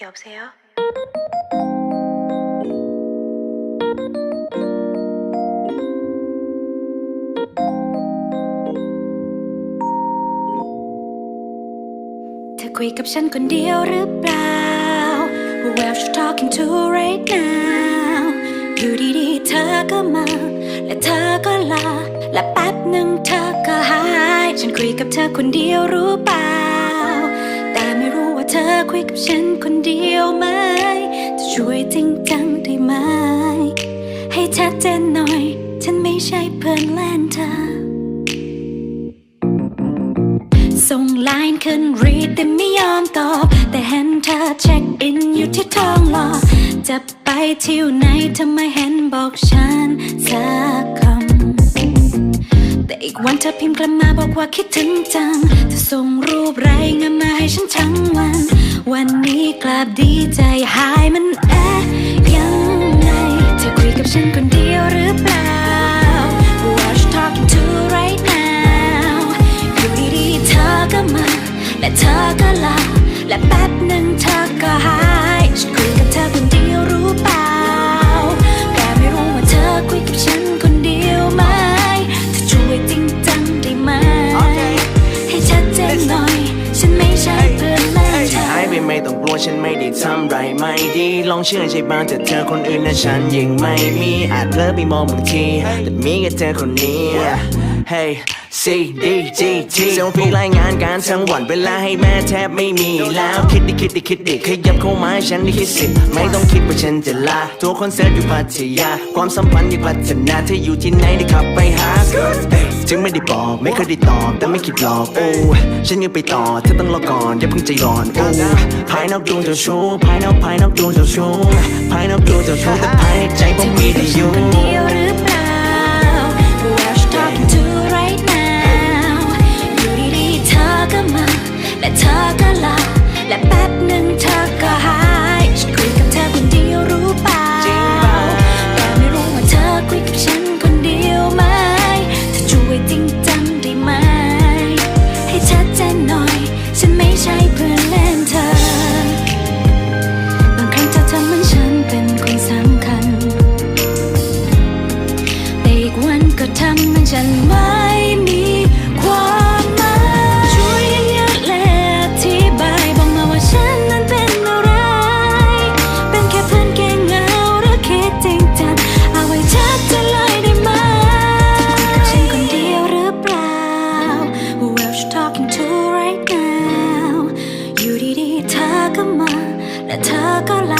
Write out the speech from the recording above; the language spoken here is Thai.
여보세요? ธอคุยกับฉันคนเดียวหรือเปล่า Who else you talking to right now อยู่ดีๆ เธอก็มา และเธอก็ลา และแป๊บหนึ่งเธอก็หาย ฉันคุยกับเธอคนเดียวรู้เปล่า แต่ไม่รู้ว่าเ ธอคุยกับฉันคนเดียวไหม จะช่วยจริงจังได้ไหม ให้ชัดเจนหน่อย ฉันไม่ใช่เพื่อนเล่นเธอ ส่งไลน์ขึ้นรีดแต่ไม่ยอมตอบ แต่เห็นเธอเช็คอินอยู่ที่ทองหล่อจะไปเที่ยวไหนทำไมเห็นบอกฉันสักคำ อีกวันเธอพิมพ์กลับมาบอกว่าคิดถึงจังเธอส่งรูปไรายงามมาให้ฉันทั้งวัน วันนี้กลับดีใจหายมันเอ๊ะยังไง เธอคุยกับฉันคนเดียวหรือเปล่า Who are you talking to right now อยู่ดีๆเธอก็มา และเธอก็ลาและแป๊บหนึ่งเธอก็ ไม่ต้องกลัวฉันไม่ได้ทำไรไม่ดี ลองเชื่อใจบ้างแต่เธอคนอื่นนะฉันยังไม่มีอาจเลิกไปมองบางทีแต่มีแค่เธอคนนี้ Hey C D G T เซลฟี่รายงานการทั้งวันเวลาให้แม่แทบไม่มีแล้วคิดดิคิดดิคิดดิขยับเข้ามาให้ฉันได้คิดสิไม่ต้องคิดว่าฉันจะลาตัวคอนเสิร์ตอยู่พัทยา ความสัมพันธ์อยากพัฒนาเธออยู่ที่ไหนได้ขับไปหาจึงไม่ได้บอกไม่เคยได้ตอบแต่ไม่คิดหลอกโอ้ฉันยังไปต่อเธอต้องรอก่อนอย่าเพิ่งใจร้อนโอ้ภายนอกดวงเจ้าชู้ภายนอกภายนอกดวงเจ้าชู้ภายนอกดวงเจ้าชู้แต่ภายในใจผมมีแต่อยู่ และเธอก็ลาและแป๊บหนึ่งเธอก็หายฉันคุยกับเธอคนเดียวรู้เปล่าแต่ไม่รู้ว่าเธอคุยกับฉันคนเดียวไหมเธอช่วยจริงจังได้ไหม ให้ชัดเจนหน่อย ฉันไม่ใช่เพื่อน talking to right now อยู่ดีๆเธอก็มาและเธอก็ล